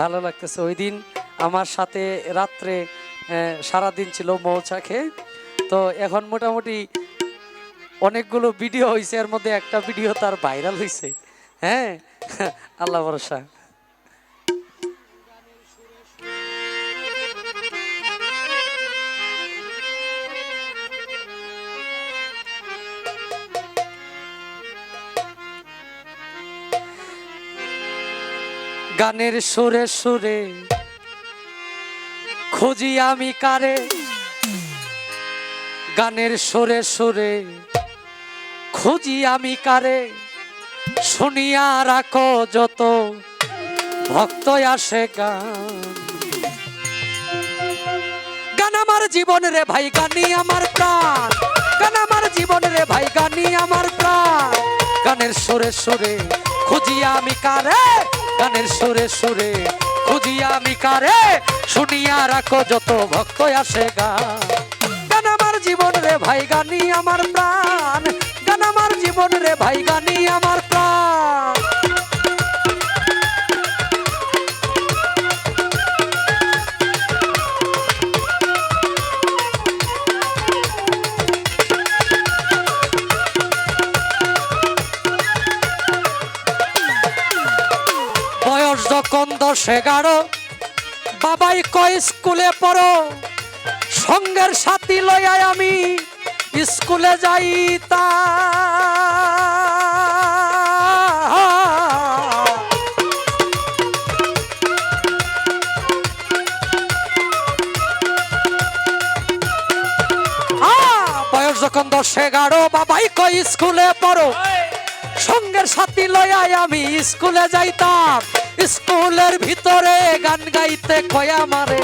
ভালো লাগতেছে। ওই দিন আমার সাথে রাত্রে সারাদিন ছিল মৌচা খেয়ে। তো এখন মোটামুটি অনেকগুলো ভিডিও হয়েছে এর মধ্যে একটা ভিডিও তার ভাইরাল হয়েছে হ্যাঁ? আল্লাহ ভরসা। গানের সুরে সুরে খুঁজি আমি কারে? গানের সুরে সুরে খুঁজি আমি কারে? শুনিয়া রাখো যত ভক্ত আসে গান। গান আমার জীবন রে ভাই গানি আমার প্রাণ। গান আমার জীবন রে ভাই গানি আমার প্রাণ। গানের সুরে সুরে, খুঁজিয়া আমি কারে? গানের সুরে সুরে, খুঁজিয়া আমি কারে? শুনিয়া রাখো যত ভক্ত আসে গান গান আমার জীবন রে ভাই গানি আমার প্রাণ। গান আমার জীবন রে ভাই গানি আমার যখন দশ এগারো বাবাই কয় স্কুলে পড়ো। সঙ্গের সাথী লইয়াই আমি স্কুলে যাইতা। বয়স যখন দশ এগারো, বাবাই কয় স্কুলে পড়ো। সঙ্গের সাথী লয়াই আমি স্কুলে যাইতাম। স্কুলের ভিতরে গান গাইতে কয়া মারে।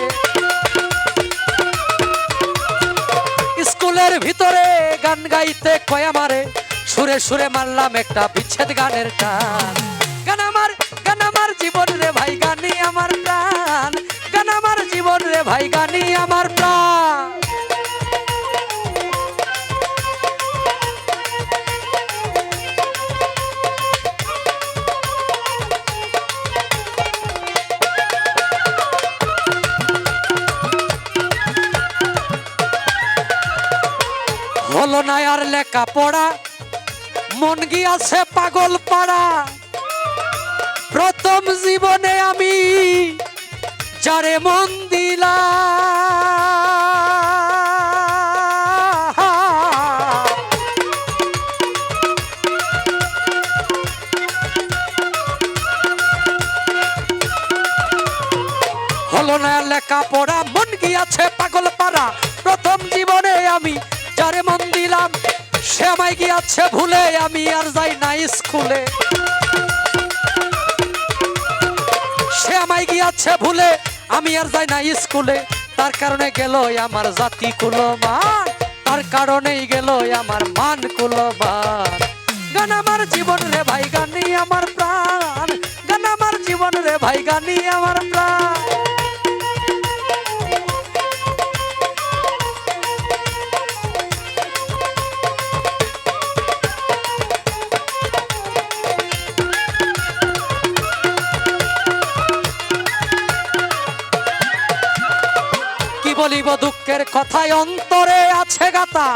স্কুলের ভিতরে গান গাইতে কয়া মারে। সুরে সুরে মারলাম একটা বিচ্ছেদ গানের টান। গান আমার গান আমার জীবন রে ভাই গানি আমার প্রাণ। গান আমার জীবন রে ভাই গানি আমার প্রাণ। হলো না আর লেখা পড়া মন গিয়াছে পাগল পাড়া। প্রথম জীবনে আমি যারে মন দিলা। হলো না লেখা পড়া মন গিয়াছে পাগল পাড়া। প্রথম জীবনে আমি যারে মন দিলাম, সে আমায় গিয়াছে ভুলে, আমি আর যাই না স্কুলে। সে আমায় গিয়াছে ভুলে, আমি আর যাই না স্কুলে। তার কারণে গেল আমার জাতি কুলমান তার কারণেই গেল আমার মান কুলমান গান আমার জীবন রে ভাই, গানি আমার প্রাণ, গান আমার জীবন রে ভাই, গানি আমার প্রাণ। বলিব দুঃখের কথায় অন্তরে আছে গাতা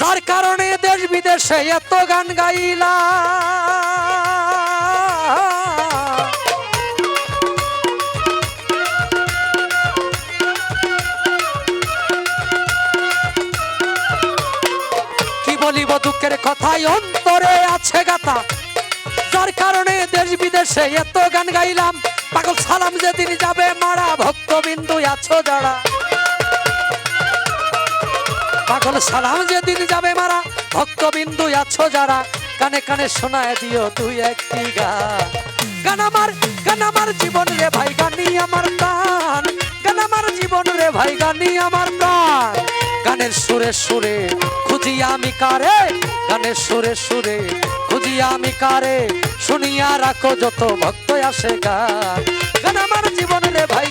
যার কারণে দেশ বিদেশে এত গান গাইলা। কি বলিব দুঃখের কথায় অন্তরে আছে গাতা যার কারণে দেশ বিদেশে এত গান গাইলাম। পাগল সালাম যেদিন যাবে, মারা ভক্তবিন্দু আছো যারা। পাগল সালাম যেদিন যাবে মারা, ভক্তবিন্দু আছো যারা, কানে কানে শোনায় দিও তুই একটি গান। গান আমার গান আমার জীবন রে ভাই গানি আমার প্রাণ। গান আমার জীবন রে ভাই গানি আমার প্রাণ। গানের সুরে সুরে, খুঁজি আমি কারে? গানের সুরে সুরে, খুঁজি আমি কারে? শুনিয়া রাখো যত ভক্ত আসে গান। গান আমার জীবন রে ভাই